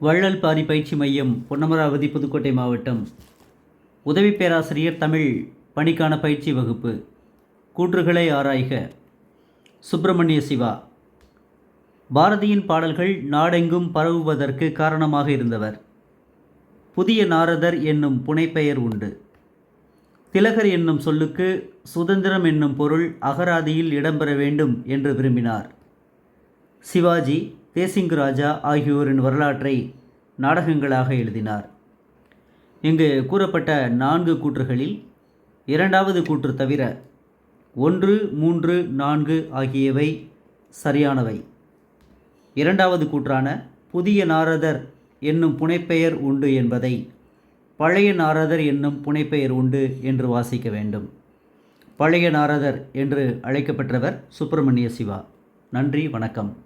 வள்ளல் பாரி பயிற்சி மையம் பொன்னமராவதி புதுக்கோட்டை மாவட்டம். உதவி பேராசிரியர் தமிழ் பணிக்கான பயிற்சி வகுப்பு. கூற்றுகளை ஆராய்க. சுப்பிரமணிய சிவா. பாரதியின் பாடல்கள் நாடெங்கும் பரவுவதற்கு காரணமாக இருந்தவர். புதிய நாரதர் என்னும் புனைப்பெயர் உண்டு. திலகர் என்னும் சொல்லுக்கு சுதந்திரம் என்னும் பொருள் அகராதியில் இடம்பெற வேண்டும் என்று விரும்பினார். சிவாஜி தேசிங்கு ராஜா ஆகியோரின் வரலாற்றை நாடகங்களாக எழுதினார். இங்கு கூறப்பட்ட நான்கு கூற்றுகளில் இரண்டாவது கூற்று தவிர ஒன்று மூன்று நான்கு ஆகியவை சரியானவை. இரண்டாவது கூற்றான புதிய நாரதர் என்னும் புனைப்பெயர் உண்டு என்பதை பழைய நாரதர் என்னும் புனைப்பெயர் உண்டு என்று வாசிக்க வேண்டும். பழைய நாரதர் என்று அழைக்கப்பட்டவர் சுப்பிரமணிய சிவா. நன்றி வணக்கம்.